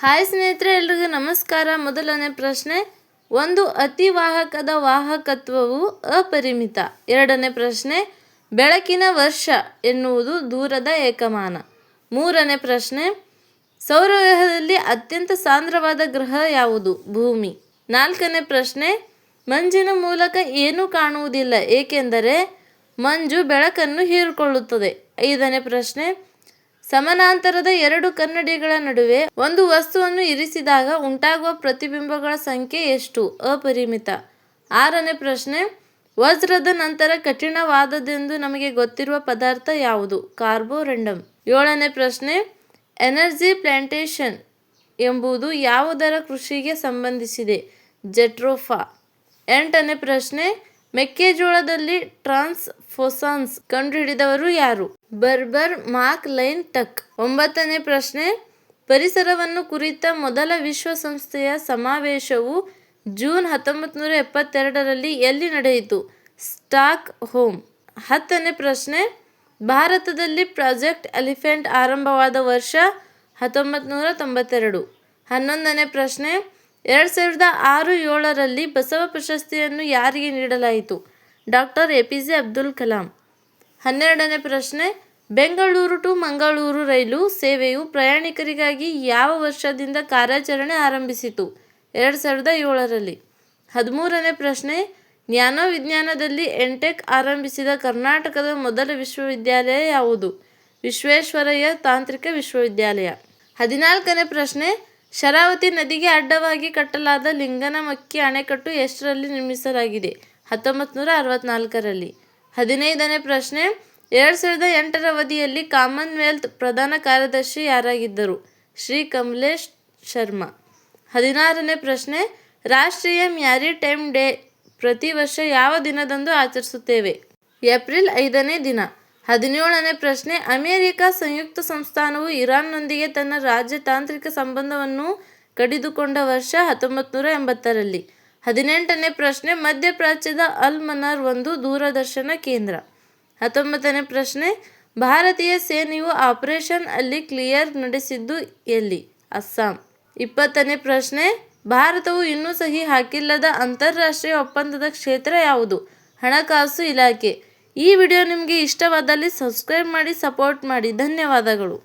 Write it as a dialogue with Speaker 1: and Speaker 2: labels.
Speaker 1: Hi ಸ್ನೇಹಿತರೆ, ಎಲ್ರಿಗೂ ನಮಸ್ಕಾರ. ಮೊದಲನೇ ಪ್ರಶ್ನೆ, ಒಂದು ಅತಿವಾಹಕದ ವಾಹಕತ್ವವು ಅಪರಿಮಿತ. ಎರಡನೇ ಪ್ರಶ್ನೆ, ಬೆಳಕಿನ ವರ್ಷ ಎನ್ನುವುದು ದೂರದ ಏಕಮಾನ. ಮೂರನೇ ಪ್ರಶ್ನೆ, ಸೌರವ್ಯೂಹದಲ್ಲಿ ಅತ್ಯಂತ ಸಾಂದ್ರವಾದ ಗ್ರಹ ಯಾವುದು? ಭೂಮಿ. ನಾಲ್ಕನೇ ಪ್ರಶ್ನೆ, ಮಂಜಿನ ಮೂಲಕ ಏನೂ ಕಾಣುವುದಿಲ್ಲ, ಏಕೆಂದರೆ ಮಂಜು ಬೆಳಕನ್ನು ಹೀರಿಕೊಳ್ಳುತ್ತದೆ. ಐದನೇ ಪ್ರಶ್ನೆ ಸಮಾನಾಂತರದ ಎರಡು ಕನ್ನಡಿಗಳ ನಡುವೆ ಒಂದು ವಸ್ತುವನ್ನು ಇರಿಸಿದಾಗ ಉಂಟಾಗುವ ಪ್ರತಿಬಿಂಬಗಳ ಸಂಖ್ಯೆ ಎಷ್ಟು? ಅಪರಿಮಿತ. ಆರನೇ ಪ್ರಶ್ನೆ, ವಜ್ರದ ನಂತರ ಕಠಿಣವಾದದೆಂದು ನಮಗೆ ಗೊತ್ತಿರುವ ಪದಾರ್ಥ ಯಾವುದು? ಕಾರ್ಬೋರೆಂಡಮ್. ಏಳನೇ ಪ್ರಶ್ನೆ, ಎನರ್ಜಿ ಪ್ಲಾಂಟೇಷನ್ ಎಂಬುದು ಯಾವುದರ ಕೃಷಿಗೆ ಸಂಬಂಧಿಸಿದೆ? ಜೆಟ್ರೋಫಾ. ಎಂಟನೇ ಪ್ರಶ್ನೆ ಮೆಕ್ಕೆಜೋಳದಲ್ಲಿ ಟ್ರಾನ್ಸ್ಫೋಸಾನ್ಸ್ ಕಂಡುಹಿಡಿದವರು ಯಾರು? ಬರ್ಬರ್ ಮಾಕ್ ಲೈನ್ ಟಕ್. ಒಂಬತ್ತನೇ ಪ್ರಶ್ನೆ. ಪರಿಸರವನ್ನು ಕುರಿತ ಮೊದಲ ವಿಶ್ವಸಂಸ್ಥೆಯ ಸಮಾವೇಶವು ಜೂನ್ ಹತ್ತೊಂಬತ್ತು ನೂರ ಎಪ್ಪತ್ತೆರಡರಲ್ಲಿ ಎಲ್ಲಿ ನಡೆಯಿತು? Stockholm. ಹತ್ತನೇ ಪ್ರಶ್ನೆ. ಭಾರತದಲ್ಲಿ ಪ್ರಾಜೆಕ್ಟ್ ಎಲಿಫೆಂಟ್ ಆರಂಭವಾದ ವರ್ಷ ಹತ್ತೊಂಬತ್ತು ನೂರ ತೊಂಬತ್ತೆರಡು. ಹನ್ನೊಂದನೇ ಪ್ರಶ್ನೆ. ಎರಡು ಸಾವಿರದ ಆರು ಏಳರಲ್ಲಿ ಬಸವ ಪ್ರಶಸ್ತಿಯನ್ನು ಯಾರಿಗೆ ನೀಡಲಾಯಿತು? Doctor A P J Abdul Kalam. ಹನ್ನೆರಡನೇ ಪ್ರಶ್ನೆ, ಬೆಂಗಳೂರು ಟು ಮಂಗಳೂರು ರೈಲು ಸೇವೆಯು ಪ್ರಯಾಣಿಕರಿಗಾಗಿ ಯಾವ ವರ್ಷದಿಂದ ಕಾರ್ಯಾಚರಣೆ ಆರಂಭಿಸಿತು? ಎರಡು ಸಾವಿರದ ಏಳರಲ್ಲಿ. ಹದಿಮೂರನೇ ಪ್ರಶ್ನೆ ಜ್ಞಾನ ವಿಜ್ಞಾನದಲ್ಲಿ ಎಂಟೆಕ್ ಆರಂಭಿಸಿದ ಕರ್ನಾಟಕದ ಮೊದಲ ವಿಶ್ವವಿದ್ಯಾಲಯ ಯಾವುದು? ವಿಶ್ವೇಶ್ವರಯ್ಯ ತಾಂತ್ರಿಕ ವಿಶ್ವವಿದ್ಯಾಲಯ. ಹದಿನಾಲ್ಕನೇ ಪ್ರಶ್ನೆ ಶರಾವತಿ ನದಿಗೆ ಅಡ್ಡವಾಗಿ ಕಟ್ಟಲಾದ ಲಿಂಗನಮಕ್ಕಿ ಅಣೆಕಟ್ಟು ಎಷ್ಟರಲ್ಲಿ ನಿರ್ಮಿಸಲಾಗಿದೆ? ಹತ್ತೊಂಬತ್ತು ನೂರ ಅರವತ್ನಾಲ್ಕರಲ್ಲಿ ಹದಿನೈದನೇ ಪ್ರಶ್ನೆ. ಎರಡು ಸಾವಿರದ ಎಂಟರ ಅವಧಿಯಲ್ಲಿ ಕಾಮನ್ವೆಲ್ತ್ ಪ್ರಧಾನ ಕಾರ್ಯದರ್ಶಿ ಯಾರಾಗಿದ್ದರು? ಶ್ರೀ ಕಮಲೇಶ್ ಶರ್ಮಾ. ಹದಿನಾರನೇ ಪ್ರಶ್ನೆ. ರಾಷ್ಟ್ರೀಯ ಮ್ಯಾರಿ ಟೈಮ್ ಡೇ ಪ್ರತಿ ವರ್ಷ ಯಾವ ದಿನದಂದು ಆಚರಿಸುತ್ತೇವೆ? ಏಪ್ರಿಲ್ ಐದನೇ ದಿನ. ಹದಿನೇಳನೇ ಪ್ರಶ್ನೆ, ಅಮೆರಿಕ ಸಂಯುಕ್ತ ಸಂಸ್ಥಾನವು ಇರಾನ್ನೊಂದಿಗೆ ತನ್ನ ರಾಜತಾಂತ್ರಿಕ ಸಂಬಂಧವನ್ನು ಕಡಿದುಕೊಂಡ ವರ್ಷ ಹತ್ತೊಂಬತ್ತು ನೂರ ಎಂಬತ್ತರಲ್ಲಿ. ಹದಿನೆಂಟನೇ ಪ್ರಶ್ನೆ, ಮಧ್ಯಪ್ರಾಚ್ಯದ ಅಲ್ ಮನಾರ್ ಒಂದು ದೂರದರ್ಶನ ಕೇಂದ್ರ. ಹತ್ತೊಂಬತ್ತನೇ ಪ್ರಶ್ನೆ, ಭಾರತೀಯ ಸೇನೆಯು ಆಪರೇಷನ್ ಅಲ್ಲಿ ಕ್ಲಿಯರ್ ನಡೆಸಿದ್ದು ಎಲ್ಲಿ? ಅಸ್ಸಾಂ. ಇಪ್ಪತ್ತನೇ ಪ್ರಶ್ನೆ, ಭಾರತವು ಇನ್ನೂ ಸಹಿ ಹಾಕಿಲ್ಲದ ಅಂತಾರಾಷ್ಟ್ರೀಯ ಒಪ್ಪಂದದ ಕ್ಷೇತ್ರ ಯಾವುದು? ಹಣಕಾಸು ಇಲಾಖೆ. ಈ ವಿಡಿಯೋ ನಿಮಗೆ ಇಷ್ಟವಾದಲ್ಲಿ ಸಬ್ಸ್ಕ್ರೈಬ್ ಮಾಡಿ ಸಪೋರ್ಟ್ ಮಾಡಿ. ಧನ್ಯವಾದಗಳು.